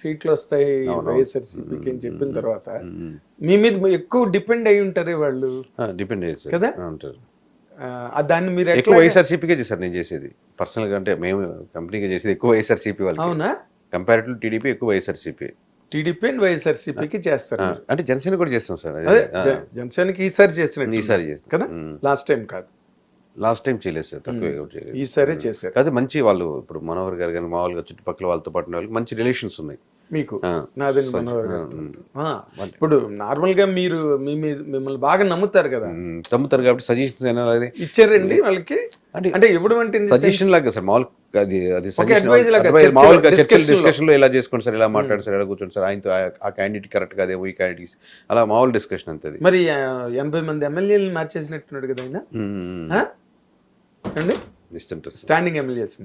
సీట్లు వస్తాయి. వైఎస్ఆర్సీపీకి అని చెప్పిన తర్వాత. మీ మీద ఎక్కువ డిపెండ్ అయి ఉంటారే వాళ్ళు? డిపెండ్ అయ్యేది సార్. కదా? ఉంటారు. దాన్ని మీరు ఎక్కువ వైఎస్ఆర్సీపీకే చేశారు నేను చేసేది. పర్సనల్గా అంటే మేము కంపెనీగా చేసేది ఎక్కువ వైఎస్ఆర్సీపీ వాళ్ళకి. అవునా? కంపారిటివ్ టీడీపీ ఎక్కువ వైఎస్ఆర్సీపీ. టీడీపీ అండ్ వైఎస్ఆర్సీపీకి చేస్తారు. అంటే జనసేన కూడా చేస్తాం సార్. అది. జనసేనకి ఈసారి చేసినట్టు ఈసారి చేస్తాం. కదా? లాస్ట్ టైం కాదు. లాస్ట్ టైం చేయలేదు సార్. తక్కువ ఈసారే చేశారు. అదే మంచి వాళ్ళు ఇప్పుడు మనోహర్ గారు కానీ మామూలుగా చుట్టుపక్కల వాళ్ళతో పాటు వాళ్ళకి మంచి రిలేషన్స్ ఉన్నాయి. మీకు సరే. మనోహర్ ఇప్పుడు నార్మల్గా మీరు మీ మిమ్మల్ని బాగా నమ్ముతారు కదా మ్మ్. తమ్ముతారు కాబట్టి సజెషన్స్ ఇచ్చారండి వాళ్ళకి అంటే అంటే ఇవ్వడం అంటే సజెషన్ లాగా సార్ మామూలు అది అది మామూలుగా చర్చలు. డిస్కషన్లో ఇలా చేసుకోండి సార్ ఇలా మాట్లాడు సార్ ఇలా కూర్చోండి సార్ ఆయనతో ఆ- క్యాండిడేట్ కరెక్ట్ కాదేమో ఈ క్యాండిడేట్ అలా మామూలు డిస్కషన్ అంతే అది మరి ఎనభై మంది ఎమ్మెల్యేలు మార్చేసినట్టున్నాడు కదా ఆయన? అండి. Standing MLAs.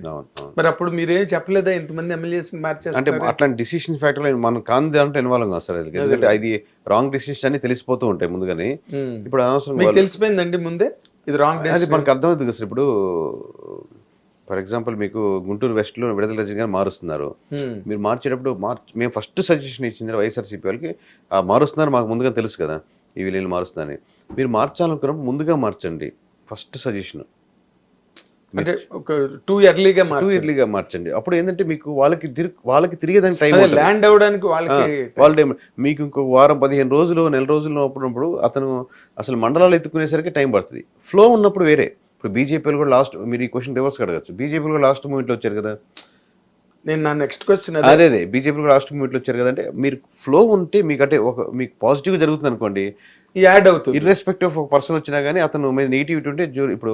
మరి అప్పుడు మీరేం చెప్పలేదా? ఇంతమంది ఎమ్మెల్యేస్ అంటే మార్చేస్తున్నారు? అట్లాంటి డిసిషన్ ఫ్యాక్టర్ మనం కాని దాంట్లో ఇన్వాల్వ్ కాదు సార్. ఎందుకంటే అది. రాంగ్ డిసిషన్ అని తెలిసిపోతూ ఉంటాయి ముందుగానే. ఇప్పుడు అనవసరం తెలిసిపోయిందండి ముందే? ఇది రాంగ్ అది మనకు అర్థమవుతుంది కదా సార్. ఇప్పుడు ఫర్ ఎగ్జాంపుల్ మీకు గుంటూరు వెస్ట్లో విడుదల రజనీ గారు మారుస్తున్నారు. మీరు మార్చేటప్పుడు మార్చ్ మేము ఫస్ట్ సజెషన్ ఇచ్చింది వైఎస్ఆర్సీపీ వాళ్ళకి మారుస్తున్నారు మాకు ముందుగా తెలుసు కదా ఈ వీళ్ళు మారుస్తున్నారని. మీరు మార్చాలనుకున్నప్పుడు ముందుగా మార్చండి. ఫస్ట్ సజెషన్ అంటే ఒక టూ ఇయర్లీగా టూ ఇయర్లీగా మార్చండి. అప్పుడు ఏంటంటే మీకు వాళ్ళకి తిరిగి వాళ్ళకి తిరిగేదానికి టైం ల్యాండ్ అవడానికి వాళ్ళకి వాళ్ళ మీకు ఇంకో వారం పదిహేను రోజులు నెల రోజులు ఉన్నప్పుడు అతను అసలు మండలాలు ఎత్తుకునేసరికి టైం పడుతుంది. ఫ్లో ఉన్నప్పుడు వేరే. ఇప్పుడు బీజేపీలు కూడా లాస్ట్ మీరు ఈ క్వశ్చన్ రివర్స్ అడగచ్చు. బీజేపీలు కూడా లాస్ట్ మూమెంట్లో వచ్చారు కదా. నేను నా నెక్స్ట్ క్వశ్చన్ అదే. అదే బీజేపీ కూడా లాస్ట్ మూమెంట్లో వచ్చారు కదంటే మీరు ఫ్లో ఉంటే మీకు అంటే ఒక మీకు పాజిటివ్ జరుగుతుంది అనుకోండి. యాడ్ అవుతుంది. ఇర్రెస్పెక్టివ్ ఆఫ్ ఒక పర్సన్ వచ్చినా కానీ అతను మీద నెగిటివిటీ ఉంటే ఇప్పుడు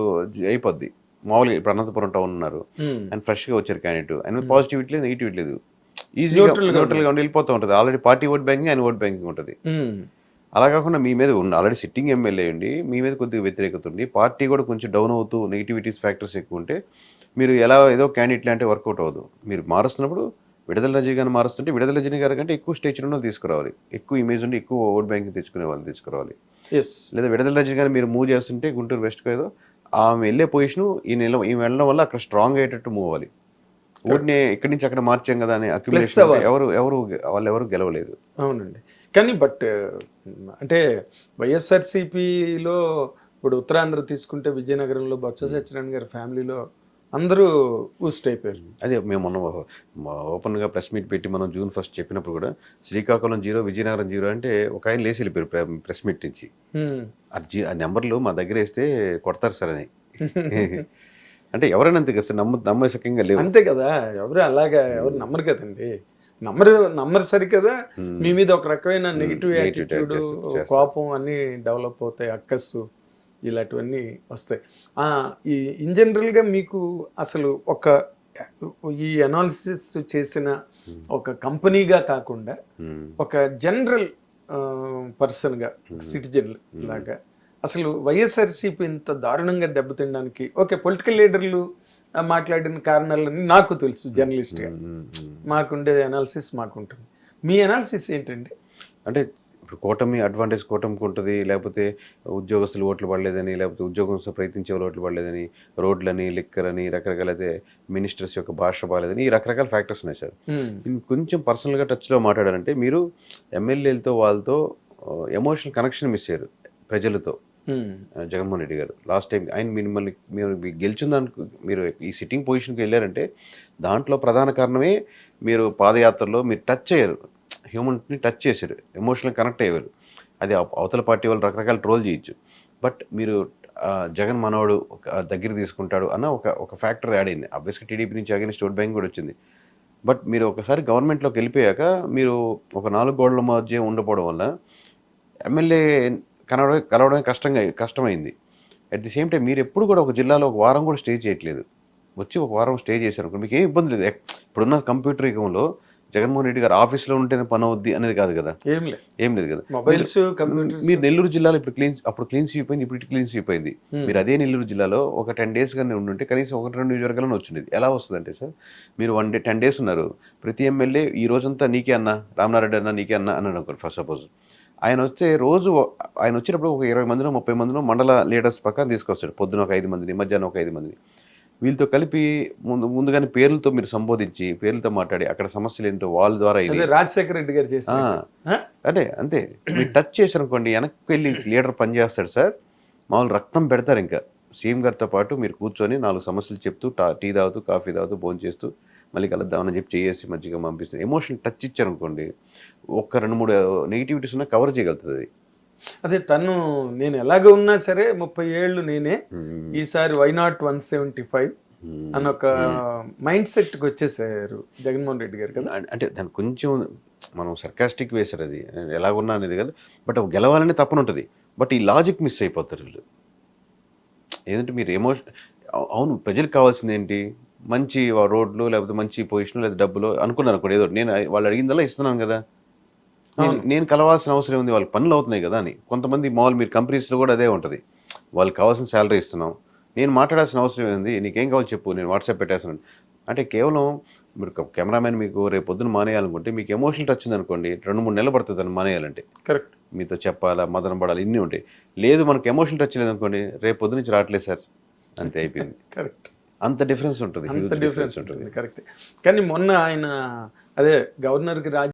అయిపోద్ది. మామూలుగా ఇప్పుడు అనంతపురం టౌన్ ఉన్నారు. అండ్ ఫ్రెష్గా వచ్చారు క్యాండిడేట్ ఆయన పాజిటివిటీ లేదు నెగిటివిటీ లేదు. ఈజీగా Neutral గా న్యూట్రల్గా ఉండి వెళ్ళిపోతూ ఉంటుంది. ఆల్రెడీ పార్టీ ఓట్ బ్యాంకింగ్ ఆయన ఓట్ బ్యాంకింగ్ ఉంటుంది. అలా కాకుండా మీ మీద ఉన్న ఆల్రెడీ సిట్టింగ్ ఎమ్మెల్యే ఉండి మీ మీద కొద్దిగా వ్యతిరేకత ఉండి పార్టీ కూడా కొంచెం డౌన్ అవుతూ నెగిటివిటీస్ ఫ్యాక్టర్స్ ఎక్కువ ఉంటే మీరు ఎలా ఏదో క్యాండిడేట్ అంటే వర్కౌట్ అవ్వదు. మీరు మారుస్తున్నప్పుడు విడుదల రజనీ గారిని మారుస్తుంటే విడుదల రజనీ గారి కంటే ఎక్కువ స్టేజ్ ఉన్న తీసుకురావాలి. ఎక్కువ ఇమేజ్ ఉండి ఎక్కువ ఓట్ బ్యాంకింగ్ తెచ్చుకునే వాళ్ళు తీసుకురావాలి. లేదా విడుదల రజనీ గారిని మీరు మూవ్ చేస్తుంటే గుంటూరు వెస్ట్కి ఏదో ఆమె వెళ్ళే పొజిషన్ ఈ నెల ఈ వెళ్ళడం వల్ల అక్కడ స్ట్రాంగ్ అయ్యేటట్టు మూవ్ అవ్వాలి. ఓట్ని ఇక్కడి నుంచి అక్కడ మార్చాం కదా అని. ఎవరు ఎవరు వాళ్ళు ఎవరు గెలవలేదు. అవునండి. కానీ బట్ అంటే వైఎస్ఆర్సీపీలో ఇప్పుడు ఉత్తరాంధ్ర తీసుకుంటే విజయనగరంలో బొత్స సత్యనారాయణ గారి ఫ్యామిలీలో అందరూ ఊస్ట్ అయిపోయారు అదే మేము మొన్న ఓపెన్గా ప్రెస్ మీట్ పెట్టి మనం జూన్ ఫస్ట్ చెప్పినప్పుడు కూడా శ్రీకాకుళం జీరో విజయనగరం జీరో అంటే ఒక ఆయన లేచి వెళ్ళిపోయారు ప్రెస్ మీట్ నుంచి. ఆ నెంబర్లు మా దగ్గర వేస్తే కొడతారు సార్ అని. అంటే ఎవరైనా అంతే కదా సార్ నమ్మ నమ్మశక్యంగా లేవు. అంతే కదా ఎవరు అలాగా ఎవరు నమ్మరు కదండి. నమ్మరు నమ్మరు సరి కదా మీ మీద ఒక రకమైన నెగిటివ్ యాటిట్యూడ్. కోపం అన్ని డెవలప్ అవుతాయి అక్కస్సు ఇలాంటివన్నీ వస్తాయి. ఈ ఇన్ జనరల్గా మీకు అసలు ఒక ఈ అనాలిసిస్ చేసిన ఒక కంపెనీగా కాకుండా ఉమ్. ఒక జనరల్ పర్సన్గా సిటిజన్ లాగా అసలు వైఎస్ఆర్సీపీ ఇంత దారుణంగా దెబ్బతినడానికి ఓకే పొలిటికల్ లీడర్లు మాట్లాడిన కారణాలని నాకు తెలుసు జర్నలిస్ట్గా ఉమ్. మాకుండే అనాలిసిస్ మాకుంటుంది. మీ అనాలిసిస్ ఏంటండి? అంటే ఇప్పుడు కూటమి అడ్వాంటేజ్ కూటమికి ఉంటుంది లేకపోతే ఉద్యోగస్తులు ఓట్లు పడలేదని లేకపోతే ఉద్యోగస్తులు ప్రయత్నించే ఓట్లు పడలేదని రోడ్లని లిక్కర్ అని రకరకాల అయితే మినిస్టర్స్ యొక్క భాష బాగాలేదని ఈ రకరకాల ఫ్యాక్టర్స్ ఉన్నాయి సార్. కొంచెం పర్సనల్గా టచ్లో మాట్లాడాలంటే మీరు ఎమ్మెల్యేలతో వాళ్ళతో ఎమోషనల్ కనెక్షన్ మిస్ అయ్యారు ప్రజలతో. జగన్మోహన్ రెడ్డి గారు. లాస్ట్ టైం ఆయన మిమ్మల్ని మీరు మీ గెలిచిన దానికి మీరు ఈ సిట్టింగ్ పొజిషన్కి వెళ్ళారంటే దాంట్లో ప్రధాన కారణమే మీరు పాదయాత్రలో మీరు టచ్ అయ్యారు హ్యూమన్ని టచ్ చేశారు ఎమోషనల్ కనెక్ట్ అయ్యారు అది అవతల పార్టీ వాళ్ళు రకరకాల ట్రోల్ చేయొచ్చు. బట్ మీరు జగన్ మనవడు ఒక దగ్గర తీసుకుంటాడు అన్న ఒక ఒక ఫ్యాక్టర్ యాడ్ అయింది. అబ్వియస్గా టీడీపీ నుంచి అగైన్ స్టేట్ బ్యాంక్ కూడా వచ్చింది. బట్ మీరు ఒకసారి గవర్నమెంట్లోకి వెళ్ళిపోయాక మీరు ఒక నాలుగు గోడల మధ్య ఉండపోవడం వల్ల ఎమ్మెల్యే కనవడం కలవడమే కష్టంగా కష్టమైంది. అట్ ది సేమ్ టైం మీరు ఎప్పుడు కూడా ఒక జిల్లాలో ఒక వారం కూడా స్టే చేయట్లేదు. వచ్చి ఒక వారం స్టే చేశారు మీకు ఏం ఇబ్బంది లేదు. ఇప్పుడున్న కంప్యూటర్ యుగంలో జగన్మోహన్ రెడ్డి గారు ఆఫీస్లో ఉంటేనే పని అవుద్ది అనేది కాదు కదా. ఏం లేదు. ఏం లేదు కదా. మొబైల్స్ మీరు నెల్లూరు జిల్లాలో ఇప్పుడు క్లీన్ అప్పుడు క్లీన్ స్వీప్ అయింది ఇప్పుడు క్లీన్ స్వీప్ అయింది. మీరు అదే నెల్లూరు జిల్లాలో ఒక టెన్ డేస్ కానీ ఉండుంటే కనీసం ఒకటి రెండు నియోజకవర్గాలను వచ్చింది. ఎలా వస్తుందంటే సార్ మీరు వన్ డే టెన్ డేస్ ఉన్నారు. ప్రతి ఎమ్మెల్యే ఈ రోజంతా నీకే అన్న రామనారెడ్డి అన్న నీకే అన్న అన్నాడు అనుకోండి ఫస్ట్ సపోజ్ ఆయన వస్తే రోజు ఆయన వచ్చినప్పుడు ఒక ఇరవై మందినో ముప్పై మందినో మండల లీడర్స్ పక్కన తీసుకొస్తాడు. పొద్దున ఒక ఐదు మందిని మధ్యాహ్నం ఒక ఐదు మందిని. వీళ్ళతో కలిపి ముందు ముందుగానే పేర్లతో మీరు సంబోధించి పేర్లతో మాట్లాడి అక్కడ సమస్యలు ఏంటో వాళ్ళ ద్వారా ఇది. రాజశేఖర రెడ్డి గారు చేసిన ఆ, అంటే అంతే. మీరు టచ్ చేశారనుకోండి వెనక్కి వెళ్ళి లీడర్ పనిచేస్తాడు సార్. మామూలు రక్తం పెడతారు ఇంకా. సీఎం గారితో పాటు మీరు కూర్చొని నాలుగు సమస్యలు చెప్తూ టా- టీ తాగుతూ కాఫీ తాగుతూ భోజనం చేస్తూ మళ్ళీ కలుద్దామని చెప్పి చేసి మంచిగా పంపిస్తుంది ఎమోషన్ టచ్ ఇచ్చారనుకోండి ఒక్క రెండు మూడు నెగిటివిటీస్ ఉన్నా కవర్ చేయగలుగుతుంది అది. అదే తను నేను ఎలాగ ఉన్నా సరే ముప్పై ఏళ్ళు నేనే ఈసారి why not one seventy five అన్న ఒక మైండ్ సెట్కి వచ్చేసారు జగన్మోహన్ రెడ్డి గారు కదా. అంటే దానికి కొంచెం మనం సర్కాస్టిక్ వేశారు అది. ఎలాగున్నా అనేది కదా. బట్ గెలవాలని తప్పన ఉంటుంది. బట్ ఈ లాజిక్ మిస్ అయిపోతారు వీళ్ళు. ఏంటంటే మీరు ఎమోషన్ అవును ప్రజలకు కావాల్సింది ఏంటి? మంచి రోడ్లు లేకపోతే మంచి పొజిషన్ లేదా డబ్బులు అనుకున్నాను కూడా ఏదో. నేను వాళ్ళు అడిగిందల్లా ఇస్తున్నాను కదా. నేను కలవాల్సిన అవసరం ఉంది వాళ్ళకి పనులు అవుతున్నాయి కదా అని. కొంతమంది మామూలు మీరు కంపెనీస్లో కూడా అదే ఉంటుంది. వాళ్ళకి కావాల్సిన శాలరీ ఇస్తున్నాం. నేను మాట్లాడాల్సిన అవసరం ఏంది నీకేం కావాలి చెప్పు. నేను వాట్సాప్ పెట్టేస్తున్నాను అంటే కేవలం మీరు కెమెరామెన్ మీకు రేపు పొద్దున మానేయాలనుకుంటే మీకు ఎమోషనల్ టచ్ ఉంది అనుకోండి రెండు మూడు నెలలు పడుతుంది దాన్ని మానేయాలంటే. కరెక్ట్. మీతో చెప్పాలా మదన పడాలి ఇన్ని ఉంటాయి. లేదు మనకు ఎమోషనల్ టచ్ లేదు అనుకోండి రేపు పొద్దు నుంచి రావట్లేదు సార్. అంతే అయిపోయింది. కరెక్ట్. అంత డిఫరెన్స్ ఉంటుంది. అంత డిఫరెన్స్ ఉంటుంది. కరెక్ట్. కానీ మొన్న ఆయన అదే గవర్నర్కి రాజ